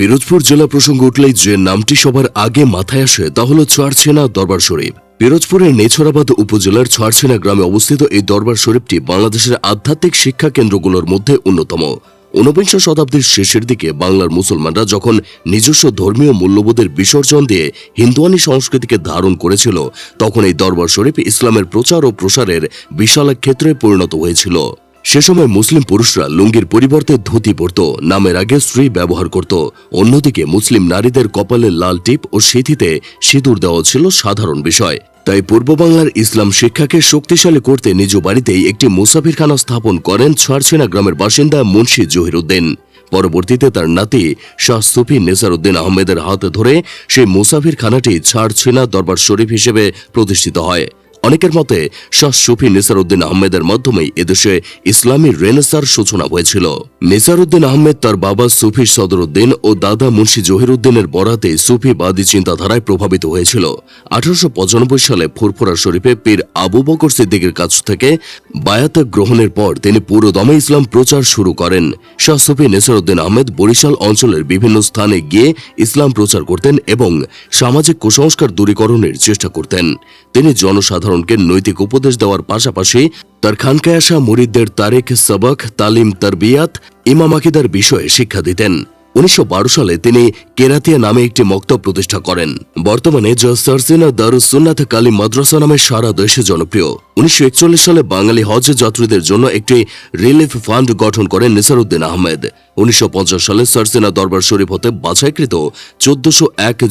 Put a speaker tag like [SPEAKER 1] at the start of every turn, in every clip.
[SPEAKER 1] পিরোজপুর জেলা প্রসঙ্গ উঠলেই যে নামটি সবার আগে মাথায় আসে তা হল ছাড়ছেনা দরবার শরীফ। পিরোজপুরের নেছরাবাদ উপজেলার ছাড়ছেনা গ্রামে অবস্থিত এই দরবার শরীফটি বাংলাদেশের আধ্যাত্মিক শিক্ষা কেন্দ্রগুলোর মধ্যে অন্যতম। ঊনবিংশ শতাব্দীর শেষের দিকে বাংলার মুসলমানরা যখন নিজস্ব ধর্মীয় মূল্যবোধের বিসর্জন দিয়ে হিন্দুয়ানি সংস্কৃতিকে ধারণ করেছিল, তখন এই দরবার শরীফ ইসলামের প্রচার ও প্রসারের বিশাল ক্ষেত্রে পরিণত হয়েছিল। সে সময় মুসলিম পুরুষরা লুঙ্গির পরিবর্তে ধুতি পরত, নামের আগে স্ত্রী ব্যবহার করত। অন্যদিকে মুসলিম নারীদের কপালে লাল টিপ ও সিথিতে সিঁদুর দেওয়া ছিল সাধারণ বিষয়। তাই পূর্ব বাংলার ইসলাম শিক্ষাকে শক্তিশালী করতে নিজ বাড়িতেই একটি মুসাফিরখানা স্থাপন করেন ছাড়ছেনা গ্রামের বাসিন্দা মুন্সি জহিরুদ্দিন। পরবর্তীতে তার নাতি শাহ সুফি নেসারউদ্দিন আহমেদের হাতে ধরে সেই মুসাফির খানাটি ছাড়ছেনা দরবার শরীফ হিসেবে প্রতিষ্ঠিত হয়। অনেকের মতে, শাহ সুফি নিসারউদ্দিন আহমেদের মাধ্যমেই এদেশে ইসলামী রেনেসার সূচনা হয়েছিল। নিসারউদ্দিন আহমেদ তার বাবা সুফি সদরউদ্দিন ও দাদা মুন্সি জহিরুদ্দিনের বরাতে সুফিবাদী চিন্তাধারায় প্রভাবিত হয়েছিল। আঠারোশো সালে ফুরফুরা শরীফে পীর আবু বকর সিদ্দিকের কাছ থেকে বায়াত গ্রহণের পর তিনি পুরোদমে ইসলাম প্রচার শুরু করেন। শাহ সুফি নিসারউদ্দিন আহমেদ বরিশাল অঞ্চলের বিভিন্ন স্থানে গিয়ে ইসলাম প্রচার করতেন এবং সামাজিক কুসংস্কার দূরীকরণের চেষ্টা করতেন। তিনি জনসাধারণকে নৈতিক উপদেশ দেওয়ার পাশাপাশি তার খানকায় আসা মুরিদদের তারেক সবক, তালিম, তারবিয়াত, ইমাম আকিদার বিষয়ে শিক্ষা দিতেন। উনিশশো বারো সালে তিনি কেরাতিয়া নামে একটি মক্তব প্রতিষ্ঠা করেন। বর্তমানে যা সারসিনা দারুসুন্নাথ কালী মাদ্রাসা নামে সারা দেশে জনপ্রিয়। উনিশশো একচল্লিশ সালে বাঙালি হজ যাত্রীদের জন্য একটি রিলিফ ফান্ড গঠন করেন নিসারউদ্দিন আহমেদ। উনিশশো পঞ্চাশ সালে সারসিনা দরবার শরীফ হতে বাছাইকৃত চোদ্দশো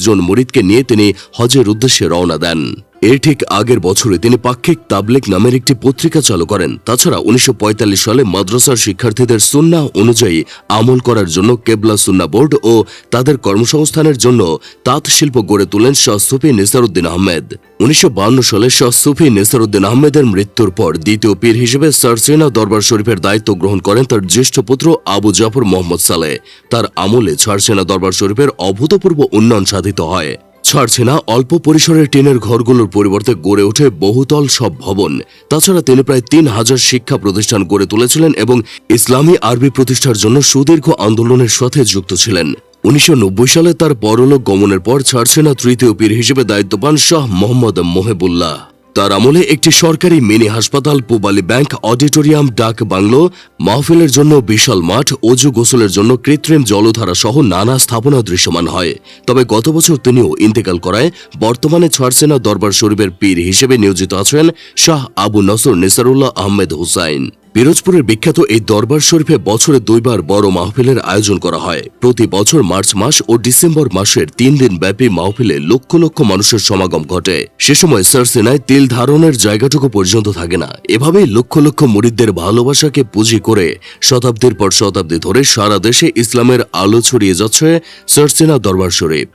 [SPEAKER 1] জন মুরিদকে নিয়ে তিনি হজের উদ্দেশ্যে রওনা দেন। এর ঠিক আগের বছরে তিনি পাক্ষিক তাবলিক নামের একটি পত্রিকা চালু করেন। তাছাড়া উনিশশো পঁয়তাল্লিশ সালে মাদ্রাসার শিক্ষার্থীদের সুন্না অনুযায়ী আমল করার জন্য কেবলা সুন্না বোর্ড ও তাদের কর্মসংস্থানের জন্য তাঁত শিল্প গড়ে তোলেন শাহ সুফি নিসারউদ্দিন আহমেদ। উনিশশো সালে শাহ সুফি নিসারউদ্দিন আহমেদের মৃত্যুর পর দ্বিতীয় পীর হিসেবে সারসেনা দরবার শরীফের দায়িত্ব গ্রহণ করেন তার জ্যেষ্ঠ পুত্র আবু জাফর মোহাম্মদ সালে। তার আমলে ছাড়সেনা দরবার শরীফের অভূতপূর্ব উন্নয়ন সাধিত হয়। ছাড়ছে না অল্প পরিসরের টিনের ঘরগুলোর পরিবর্তে গড়ে ওঠে বহুতল সব ভবন। তাছাড়া তিনি প্রায় তিন হাজার শিক্ষা প্রতিষ্ঠান গড়ে তুলেছিলেন এবং ইসলামী আরবি প্রতিষ্ঠার জন্য সুদীর্ঘ আন্দোলনের সাথে যুক্ত ছিলেন। উনিশশো নব্বই সালে তার পরলোক গমনের পর ছাড়ছে না তৃতীয় পীর হিসেবে দায়িত্ব পান শাহ মোহাম্মদ মোহেবুল্লাহ। তার আমলে একটি সরকারি মিনি হাসপাতাল, পুবালি ব্যাংক, অডিটোরিয়াম, ডাক বাংলো, মাহফিলের জন্য বিশাল মাঠ, অজু গোসলের জন্য কৃত্রিম জলধারা সহ নানা স্থাপনা দৃশ্যমান হয়। তবে গত বছর তিনিও ইন্তেকাল করায় বর্তমানে ছাড়সেনা দরবার শরীফের পীর হিসেবে নিয়োজিত আছেন শাহ আবু নসর নিসারুল্লাহ আহমেদ হুসাইন। পিরোজপুরের বিখ্যাত এই দরবার শরীফে বছরে দুইবার বড় মাহফিলের আয়োজন করা হয়। প্রতি বছর মার্চ মাস ও ডিসেম্বর মাসের তিন দিন ব্যাপী মাহফিলে লক্ষ লক্ষ মানুষের সমাগম ঘটে। সে সময় সারসেনায় তিল ধারণের জায়গাটুকু পর্যন্ত থাকে না। এভাবেই লক্ষ লক্ষ মুরিদদের ভালোবাসাকে পুঁজি করে শতাব্দীর পর শতাব্দী ধরে সারা দেশে ইসলামের আলো ছড়িয়ে যাচ্ছে সারসেনা দরবার শরীফ।